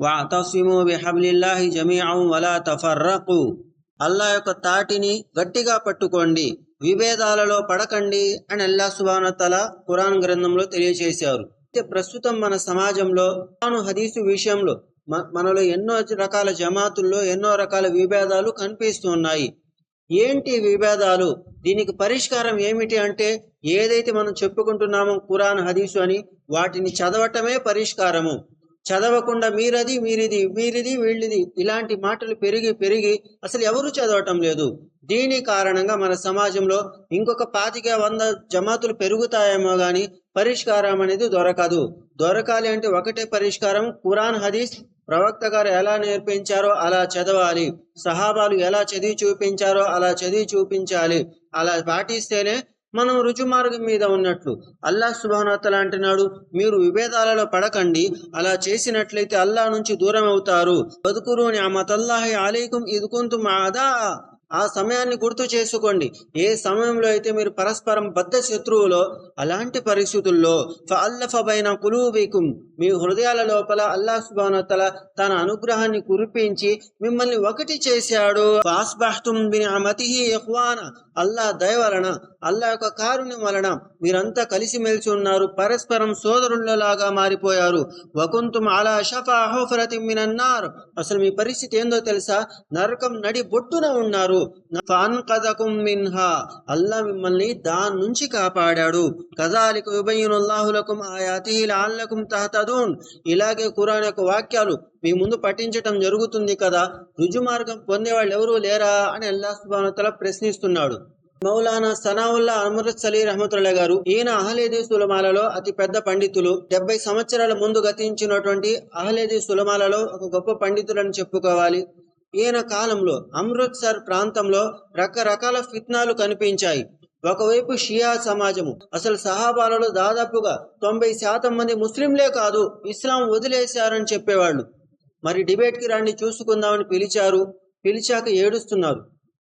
వాతసిము బిహబ్లిల్లాహి జమీఅం వలా తఫర్రకు. అల్లా యొక్క తాటిని గట్టిగా పట్టుకోండి విభేదాలలో పడకండి అని అల్లా సుబానతల ఖురాన్ గ్రంథంలో తెలియజేశారు అయితే ప్రస్తుతం మన సమాజంలో ఖురాను హదీసు విషయంలో మనలో ఎన్నో రకాల జమాతుల్లో ఎన్నో రకాల విభేదాలు కనిపిస్తున్నాయి ఏంటి విభేదాలు? దీనికి పరిష్కారం ఏమిటి అంటే ఏదైతే మనం చెప్పుకుంటున్నామో ఖురాన్ హదీసు అని వాటిని చదవటమే పరిష్కారము. చదవకుండా మీరది మీరిది వీరిది వీళ్ళిది ఇలాంటి మాటలు పెరిగి పెరిగి అసలు ఎవరు చదవటం లేదు. దీని కారణంగా మన సమాజంలో ఇంకొక పాతిక వంద జమాతులు పెరుగుతాయేమో కానీ పరిష్కారం అనేది దొరకదు. దొరకాలి అంటే ఒకటే పరిష్కారం ఖురాన్ హదీస్. ప్రవక్త గారు ఎలా నేర్పించారో అలా చదవాలి. సహాబాలు ఎలా చదివి చూపించారో అలా చదివి చూపించాలి. అలా పాటిస్తేనే మనం రుజుమార్గం మీద ఉన్నట్లు అల్లాహ్ సుబానతల అంటున్నాడు మీరు విభేదాలలో పడకండి అలా చేసినట్లయితే అల్లాహ్ నుంచి దూరం అవుతారు బతుకురు నియమతల్లాహి అలైకుం ఇదుకుంతు మాదా ఆ సమయాన్ని గుర్తు చేసుకోండి. ఏ సమయంలో అయితే మీరు పరస్పరం బద్ధ శత్రువులో అలాంటి పరిస్థితుల్లో ఫఅల్లఫ కులూబీకుం మీ హృదయాల లోపల అల్లా సుబ్హానహు తన అనుగ్రహాన్ని కురిపించి మిమ్మల్ని ఒకటి చేశాడు. ఫాస్బహ్తుం బినిఅమతిహి ఇఖ్వాన అల్లాహ్ దయ వలన అల్లాహ్ యొక్క కారుణ్యం వలన మీరంతా కలిసిమెలిసి ఉన్నారు. పరస్పరం సోదరులలాగా మారిపోయారు. వకుంతుం అలా షఫా హుఫరతిం మినన్నార్ అసలు మీ పరిస్థితి ఏందో తెలుసా? నరకం నడి బొట్టున ఉన్నారు. ఫాన్కదకుం మిన్హా. అల్లా మిమ్మల్ని దాని నుంచి కాపాడాడు. కదాలిక యుబయ్యునుల్లాహు లకుం తహతదూన్. ఇలాగే కురాన్ యొక్క వాక్యాలు మీ ముందు పఠించటం జరుగుతుంది కదా. రుజుమార్గం పొందేవాళ్ళు ఎవరూ లేరా అని అల్లాహ్ సుబ్హానహు ప్రశ్నిస్తున్నాడు. మౌలానా సనావుల్లా అమృత్ సలీ రహమతుల్లా గారు ఈయన అహలేదీ సులమాలలో అతి పెద్ద పండితులు. డెబ్బై సంవత్సరాల ముందు గతించినటువంటి అహలేదీ సులమాలలో ఒక గొప్ప పండితులని చెప్పుకోవాలి. ఈయన కాలంలో అమృత్సర్ ప్రాంతంలో రకరకాల ఫిత్నాలు కనిపించాయి. ఒకవైపు షియా సమాజము. అసలు సహాబాలలో దాదాపుగా తొంభై శాతం మంది ముస్లింలే కాదు ఇస్లాం వదిలేశారని చెప్పేవాళ్ళు. మరి డిబేట్కి రండి చూసుకుందామని పిలిచారు. పిలిచాక ఏడుస్తున్నారు.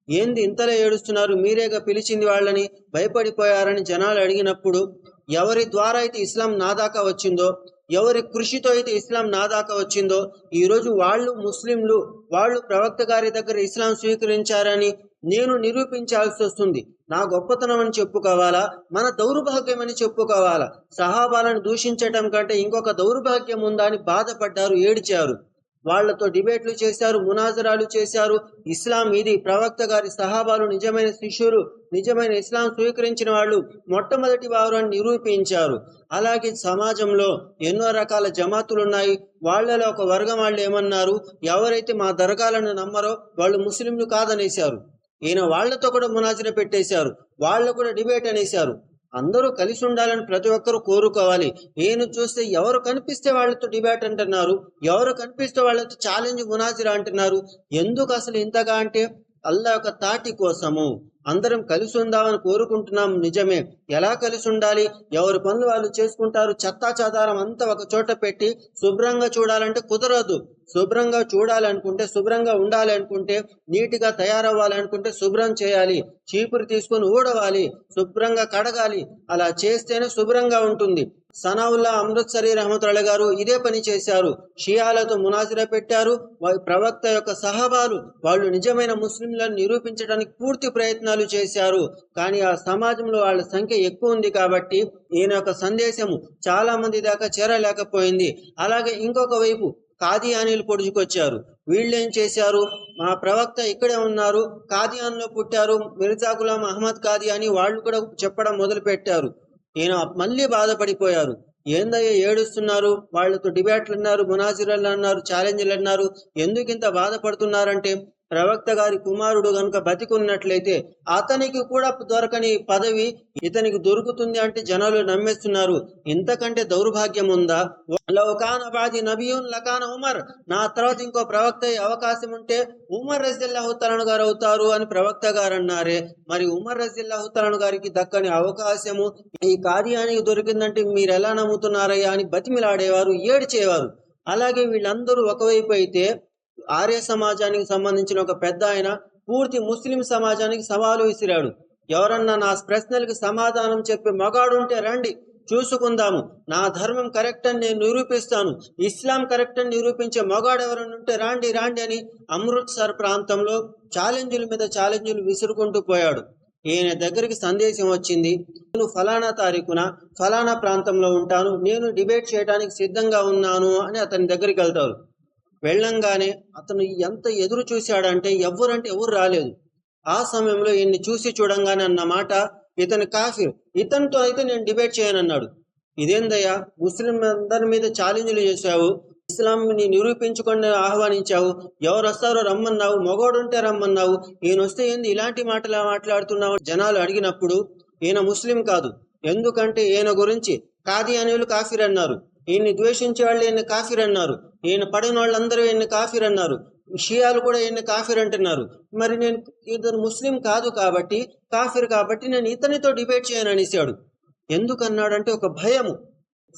ఏంది ఇంతలో ఏడుస్తున్నారు? మీరేగా పిలిచింది వాళ్ళని? భయపడిపోయారని జనాలు అడిగినప్పుడు ఎవరి ద్వారా అయితే ఇస్లాం నా దాకా వచ్చిందో ఎవరి కృషితో అయితే ఇస్లాం నా దాకా వచ్చిందో ఈరోజు వాళ్ళు ముస్లింలు వాళ్ళు ప్రవక్త గారి దగ్గర ఇస్లాం స్వీకరించారని నేను నిరూపించాల్సి వస్తుంది. నా గొప్పతనం అని చెప్పుకోవాలా? మన దౌర్భాగ్యం అని చెప్పుకోవాలా? సహాబాలను దూషించటం కంటే ఇంకొక దౌర్భాగ్యం ఉందా అని బాధపడ్డారు ఏడ్చారు. వాళ్ళతో డిబేట్లు చేశారు మునాజరాలు చేశారు. ఇస్లాం ఇది ప్రవక్త గారి సహాబాలు నిజమైన శిష్యులు నిజమైన ఇస్లాం స్వీకరించిన వాళ్ళు మొట్టమొదటి వారు అని నిరూపించారు. అలాగే సమాజంలో ఎన్నో రకాల జమాతులు ఉన్నాయి వాళ్ళలో ఒక వర్గం వాళ్ళు ఏమన్నారు? ఎవరైతే మా దర్గాలను నమ్మరో వాళ్ళు ముస్లింలు కాదనేశారు. ఈయన వాళ్ళతో కూడా మునాజర పెట్టేశారు. వాళ్ళు కూడా డిబేట్ అనేశారు. అందరూ కలిసి ఉండాలని ప్రతి ఒక్కరూ కోరుకోవాలి. నేను చూస్తే ఎవరు కనిపిస్తే వాళ్ళతో డిబేట్ అంటున్నారు ఎవరు కనిపిస్తే వాళ్ళతో ఛాలెంజ్ మునాజిరా అంటున్నారు. ఎందుకు అసలు ఇంతగా అంటే అల్లా యొక్క తాటి కోసము. అందరం కలిసి ఉందామని కోరుకుంటున్నాం నిజమే. ఎలా కలిసి ఉండాలి? ఎవరి పనులు వాళ్ళు చేసుకుంటారు చెత్తా చెదారం అంతా ఒక చోట పెట్టి శుభ్రంగా చూడాలంటే కుదరదు. శుభ్రంగా చూడాలనుకుంటే శుభ్రంగా ఉండాలనుకుంటే నీటిగా తయారవ్వాలనుకుంటే శుభ్రం చేయాలి. చీపురు తీసుకొని ఊడవాలి శుభ్రంగా కడగాలి. అలా చేస్తేనే శుభ్రంగా ఉంటుంది. సనావుల్లా అమృత్సరి రహమతుల గారు ఇదే పని చేశారు. షియాలతో మునాజిరా పెట్టారు. వారి ప్రవక్త యొక్క సహబాలు వాళ్ళు నిజమైన ముస్లింలను నిరూపించడానికి పూర్తి ప్రయత్నాలు చేశారు. కానీ ఆ సమాజంలో వాళ్ళ సంఖ్య ఎక్కువ ఉంది కాబట్టి ఈయన యొక్క సందేశము చాలా మంది దాకా చేరలేకపోయింది. అలాగే ఇంకొక వైపు కాదియానీలు పొడుచుకొచ్చారు. వీళ్ళు ఏం చేశారు? మా ప్రవక్త ఇక్కడే ఉన్నారు. కాదియాన్లో పుట్టారు. మిర్జా గులాం అహ్మద్ కాదియాని వాళ్ళు కూడా చెప్పడం మొదలు పెట్టారు ఈయన మళ్ళీ బాధపడిపోయారు. ఏందయ్య ఏడుస్తున్నారు? వాళ్ళతో డిబేట్లు అన్నారు మునాజిరలు అన్నారు ఛాలెంజ్లు అన్నారు. ఎందుకు ఇంత బాధపడుతున్నారంటే ప్రవక్త గారి కుమారుడు గనుక బతికున్నట్లయితే అతనికి కూడా దొరకని పదవి ఇతనికి దొరుకుతుంది అంటే జనాలు నమ్మేస్తున్నారు. ఇంతకంటే దౌర్భాగ్యం ఉందా? లౌకాన బాది నబియున్ లకాన ఉమర్. నా తర్వాత ఇంకో ప్రవక్త అవకాశం ఉంటే ఉమర్ రజిల్లాహుతలను గారు అవుతారు అని ప్రవక్త గారు అన్నారే. మరి ఉమర్ రజిల్లాహుతలను గారికి దక్కని అవకాశము ఈ కార్యానికి దొరికిందంటే మీరు ఎలా నమ్ముతున్నారయ్యా అని బతిమిలాడేవారు ఏడ్చేవారు. అలాగే వీళ్ళందరూ ఒకవైపు అయితే ఆర్య సమాజానికి సంబంధించిన ఒక పెద్ద ఆయన పూర్తి ముస్లిం సమాజానికి సవాలు విసిరాడు. ఎవరన్నా నా ప్రశ్నలకు సమాధానం చెప్పే మగాడుంటే రండి చూసుకుందాము. నా ధర్మం కరెక్ట్ అని నేను నిరూపిస్తాను. ఇస్లాం కరెక్ట్ అని నిరూపించే మగాడు ఎవరైనా ఉంటే రాండి రాండి అని అమృత్సర్ ప్రాంతంలో ఛాలెంజుల మీద ఛాలెంజులు విసురుకుంటూ పోయాడు. ఈయన దగ్గరికి సందేశం వచ్చింది నేను ఫలానా తారీఖున ఫలానా ప్రాంతంలో ఉంటాను. నేను డిబేట్ చేయడానికి సిద్ధంగా ఉన్నాను అని అతని దగ్గరికి వెళ్తారు. వెళ్ళంగానే అతను ఎంత ఎదురు చూశాడంటే ఎవరంటే ఎవరు రాలేదు. ఆ సమయంలో ఈయన్ని చూసి చూడంగానే అన్న మాట ఇతను కాఫీ ఇతనితో అయితే నేను డిబేట్ చేయనన్నాడు. ఇదేందయ్యా? ముస్లిం అందరి మీద ఛాలెంజ్లు చేశావు. ఇస్లాంని నిరూపించుకొని ఆహ్వానించావు. ఎవరు వస్తారో రమ్మన్నావు. మగోడుంటే రమ్మన్నావు. ఈయన వస్తే ఏంది? ఇలాంటి మాటలు మాట్లాడుతున్నావు? జనాలు అడిగినప్పుడు ఈయన ముస్లిం కాదు. ఎందుకంటే ఈయన గురించి కాది అనేవాళ్ళు కాఫీర్ అన్నారు ఈయన్ని ద్వేషించే వాళ్ళు ఈయన కాఫీర్ అన్నారు ఈయన పడిన వాళ్ళందరూ ఈయన కాఫీర్ అన్నారు షియాలు కూడా ఈయన కాఫీర్ అంటున్నారు మరి నేను ఇతను ముస్లిం కాదు కాబట్టి కాఫీర్ కాబట్టి నేను ఇతనితో డిబేట్ చేయను అనేసాడు. ఎందుకన్నాడంటే ఒక భయము.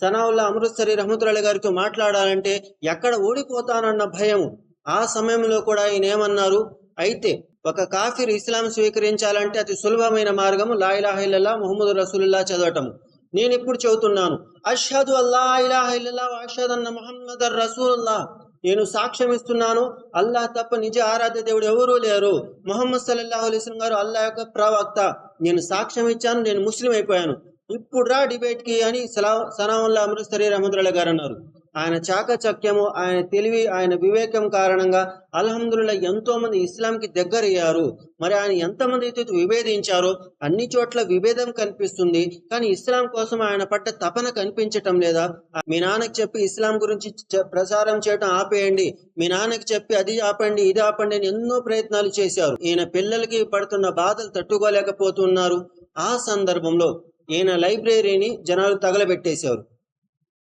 సనావుల్లా అమృత్సరి రహమతురాలి గారితో మాట్లాడాలంటే ఎక్కడ ఓడిపోతానన్న భయము. ఆ సమయంలో కూడా ఈయన ఏమన్నారు? అయితే ఒక కాఫీర్ ఇస్లాం స్వీకరించాలంటే అతి సులభమైన మార్గము లాయిలాహిల్లా ఇలాహ ముహమ్మద్ రసూలుల్లా చదవటము. నేను ఇప్పుడు చెబుతున్నాను. అష్హదు అల్లా ఇలాహ ఇల్లల్లా అషద్ అన్న ముహమ్మద్ నేను సాక్ష్యం ఇస్తున్నాను. అల్లాహ్ తప్ప నిజ ఆరాధ్య దేవుడు ఎవరూ లేరు. మొహమ్మద్ సల్లాహు అలైస్లం గారు అల్లాహ్ యొక్క ప్రవక్త. నేను సాక్ష్యం ఇచ్చాను. నేను ముస్లిం అయిపోయాను. ఇప్పుడు రా డిబేట్కి అని సలా సనావుల్లా అమృత్సరి రహమతుల్లా గారు అన్నారు. ఆయన చాకచక్యము ఆయన తెలివి ఆయన వివేకం కారణంగా అల్హమ్దుల్లా ఎంతో మంది ఇస్లాంకి దగ్గరయ్యారు. మరి ఆయన ఎంతమంది అయితే విభేదించారో అన్ని చోట్ల విభేదం కనిపిస్తుంది. కానీ ఇస్లాం కోసం ఆయన పట్ట తపన కనిపించటం లేదా? మీ నాన్నకి చెప్పి ఇస్లాం గురించి ప్రసారం ప్రచారం చేయటం ఆపేయండి. మీ నాన్నకి చెప్పి అది ఆపండి ఇది ఆపండి అని ఎన్నో ప్రయత్నాలు చేశారు. ఈయన పిల్లలకి పడుతున్న బాధలు తట్టుకోలేకపోతున్నారు. ఆ సందర్భంలో ఈయన లైబ్రరీని జనాలు తగలబెట్టేశారు.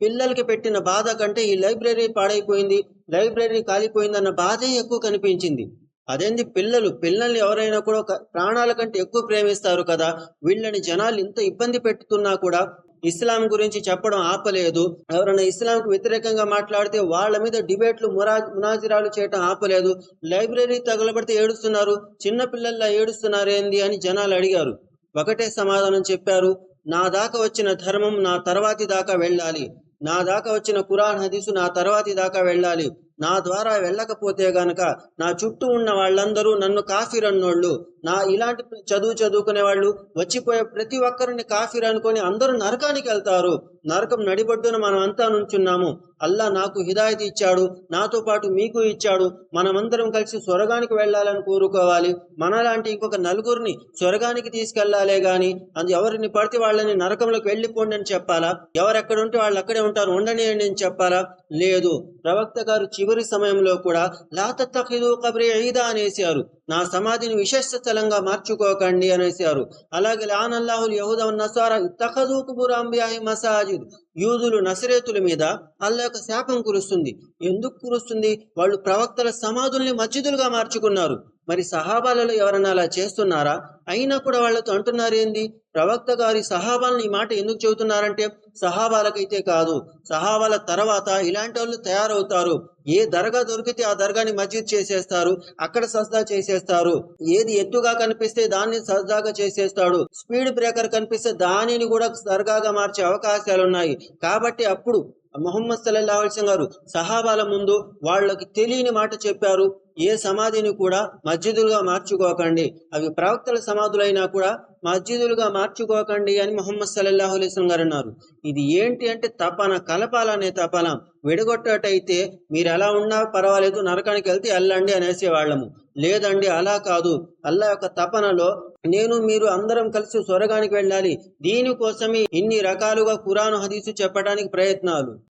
పిల్లలకి పెట్టిన బాధ కంటే ఈ లైబ్రరీ పాడైపోయింది. లైబ్రరీ కాలిపోయిందన్న బాధే ఎక్కువ కనిపించింది. అదేంది పిల్లలు పిల్లల్ని ఎవరైనా కూడా ఒక ప్రాణాల కంటే ఎక్కువ ప్రేమిస్తారు కదా. వీళ్ళని జనాలు ఇంత ఇబ్బంది పెట్టుతున్నా కూడా ఇస్లాం గురించి చెప్పడం ఆపలేదు. ఎవరైనా ఇస్లాంకు వ్యతిరేకంగా మాట్లాడితే వాళ్ళ మీద డిబేట్లు మురా మునాజిరాలు చేయటం ఆపలేదు. లైబ్రరీ తగలబడితే ఏడుస్తున్నారు. చిన్న పిల్లల్లా ఏడుస్తున్నారు ఏంది అని జనాలు అడిగారు. ఒకటే సమాధానం చెప్పారు. నా దాకా వచ్చిన ధర్మం నా తర్వాతి దాకా వెళ్ళాలి. నా దాకా వచ్చిన కురాన్ హదీసు నా తర్వాతి దాకా వెళ్ళాలి. నా ద్వారా వెళ్ళకపోతే గనక నా చుట్టూ ఉన్న వాళ్ళందరూ నన్ను కాఫీర్ అన్నోళ్ళు. నా ఇలాంటి చదువు చదువుకునే వాళ్ళు వచ్చిపోయే ప్రతి ఒక్కరిని కాఫీర్ అనుకొని అందరూ నరకానికి వెళ్తారు. నరకం నడిబడ్డున మనం అంతా నుంచున్నాము. అల్లా నాకు హిదాయత్ ఇచ్చాడు. నాతో పాటు మీకు ఇచ్చాడు. మనమందరం కలిసి స్వర్గానికి వెళ్ళాలని కోరుకోవాలి. మనలాంటి ఇంకొక నలుగురిని స్వర్గానికి తీసుకెళ్ళాలే గాని అది ఎవరిని పడితే వాళ్ళని నరకంలోకి వెళ్ళిపోండి అని చెప్పాలా? ఎవరెక్కడ ఉంటే వాళ్ళు అక్కడే ఉంటారు. ఉండనియండి అని చెప్పాలా? లేదు. ప్రవక్త గారు చివరి సమయంలో కూడా లాతత్తఖిదు కబ్రి ఈదా అనేసారు నా సమాధిని విశేష స్థలంగా మార్చుకోకండి అనేసారు అలాగే లానల్లాహుల్ యహూద నసారా ఇత్తఖదు కుబుర్ అంబియాయి మసాజిద్ యూదులు నసరేతుల మీద అల్లా యొక్క శాపం కురుస్తుంది. ఎందుకు కురుస్తుంది? వాళ్ళు ప్రవక్తల సమాధుల్ని మస్జిదులుగా మార్చుకున్నారు. మరి సహాబాలలో ఎవరన్నా అలా చేస్తున్నారా? అయినా కూడా వాళ్ళతో అంటున్నారు ఏంది? ప్రవక్త గారి సహాబాలను ఈ మాట ఎందుకు చెబుతున్నారంటే సహాబాలకైతే కాదు సహాబాల తర్వాత ఇలాంటి వాళ్ళు తయారవుతారు. ఏ దర్గా దొరికితే ఆ దర్గాని మస్జిద్ చేసేస్తారు అక్కడ సజ్దా చేసేస్తారు. ఏది ఎత్తుగా కనిపిస్తే దాన్ని సజ్దాగా చేసేస్తాడు. స్పీడ్ బ్రేకర్ కనిపిస్తే దానిని కూడా దర్గాగా మార్చే అవకాశాలు ఉన్నాయి కాబట్టి అప్పుడు మొహమ్మద్ సల్లల్లాహు అలైహి గారు సహాబాల ముందు వాళ్ళకి తెలియని మాట చెప్పారు. ఏ సమాధిని కూడా మస్జిదులుగా మార్చుకోకండి. అవి ప్రవక్తల సమాధులైనా కూడా మస్జిదులుగా మార్చుకోకండి అని మొహమ్మద్ సల్లల్లాహు అలైస్లం గారు అన్నారు. ఇది ఏంటి అంటే తపన కలపాలనే తపన. విడగొట్టేటైతే మీరు ఎలా ఉన్నా పర్వాలేదు నరకానికి వెళ్తే వెళ్ళండి అనేసేవాళ్ళము లేదండి అలా కాదు. అల్లా యొక్క తపనలో నేను మీరు అందరం కలిసి స్వర్గానికి వెళ్ళాలి. దీనికోసమే ఇన్ని రకాలుగా కురాను హదీసు చెప్పడానికి ప్రయత్నాలు.